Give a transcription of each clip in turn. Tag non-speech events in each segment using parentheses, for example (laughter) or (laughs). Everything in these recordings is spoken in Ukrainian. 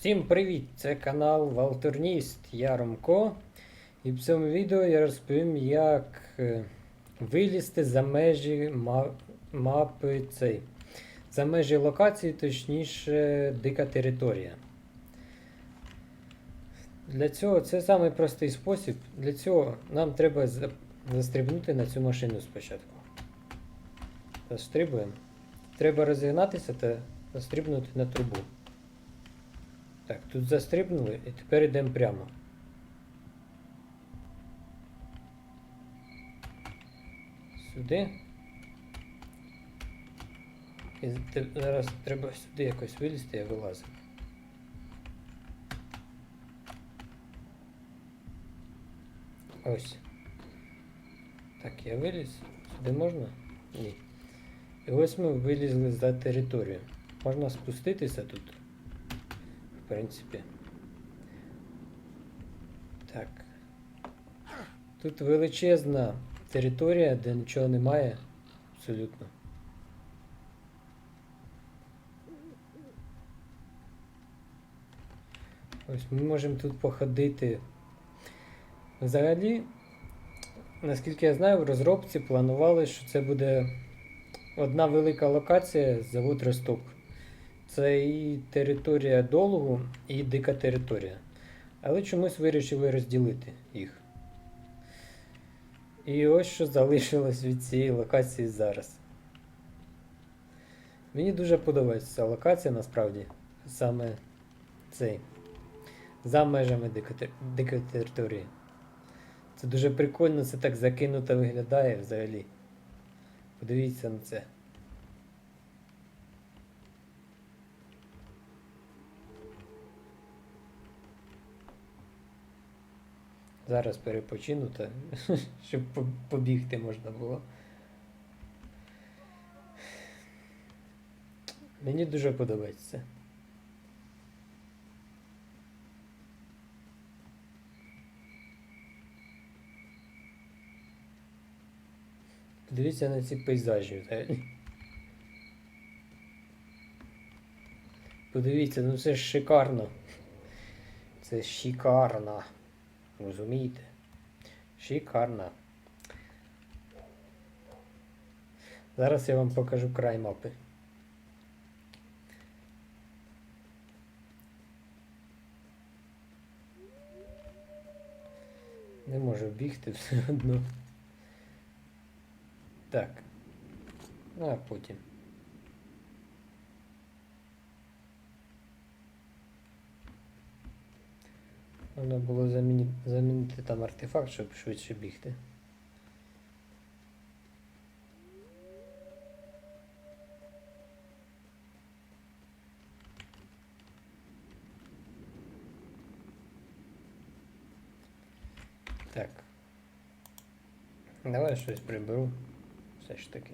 Всім привіт! Це канал Валторніст. Я Ромко. І в цьому відео я розповім, як е, вилізти за межі мапи цей. За межі локації, точніше, дика територія. Для цього це самий простий спосіб. Для цього нам треба за- застрибнути на цю машину спочатку. Застрибуємо. Треба розігнатися та застрибнути на трубу. Так, тут застрибнули і тепер йдемо прямо. Сюди. І зараз треба сюди якось вилізти, я вилазив. Ось. Так, я виліз. Сюди можна? Ні. І ось ми вилізли за територію. Можна спуститися тут. Принципі. Так. Тут величезна територія, де нічого немає. Абсолютно. Ось ми можемо тут походити. Взагалі, наскільки я знаю, в розробці планували, що це буде одна велика локація завод Росток. Це і територія долгу, і дика територія. Але чомусь вирішили розділити їх. І ось що залишилось від цієї локації зараз. Мені дуже подобається ця локація насправді. Саме цей. За межами дикої території. Це дуже прикольно, це так закинуто виглядає взагалі. Подивіться на це. Зараз перепочину, та, (laughs) щоб побігти можна було. Мені дуже подобається. Подивіться на ці пейзажі. Подивіться, ну це ж шикарно. Це шикарно. Розумієте? Шикарно. Зараз я вам покажу край мапи. Не можу бігти все одно. Так. Ну, а потім. Можна було замінити, замінити там артефакт, щоб швидше бігти. Так. Давай щось приберу. Все ж таки.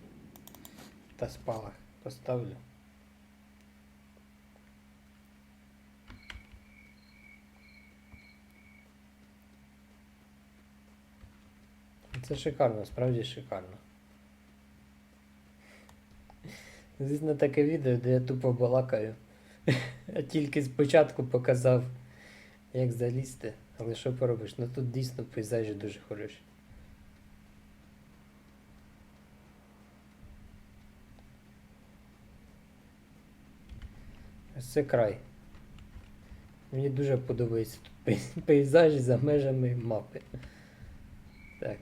Та спалах поставлю. Це шикарно, справді шикарно. Звісно, таке відео, де я тупо балакаю. А тільки спочатку показав, як залізти. Але що поробиш? Ну тут дійсно пейзажі дуже хороші. Ось це край. Мені дуже подобається тут пейзажі за межами мапи. Так.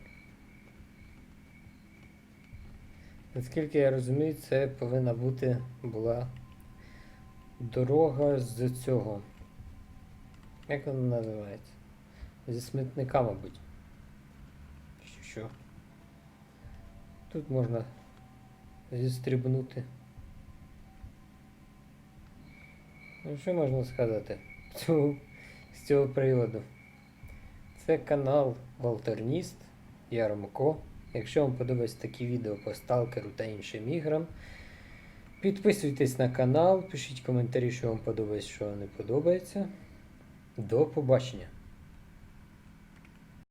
Наскільки я розумію, це повинна бути була дорога з цього. Як вона називається? Зі смітника, мабуть. Чи що? Тут можна зістрибнути. Ну, що можна сказати цього, з цього приводу? Це канал Волтерніст, я Ромко. Якщо вам подобаються такі відео по сталкеру та іншим іграм, підписуйтесь на канал, пишіть коментарі, що вам подобається, що вам не подобається. До побачення!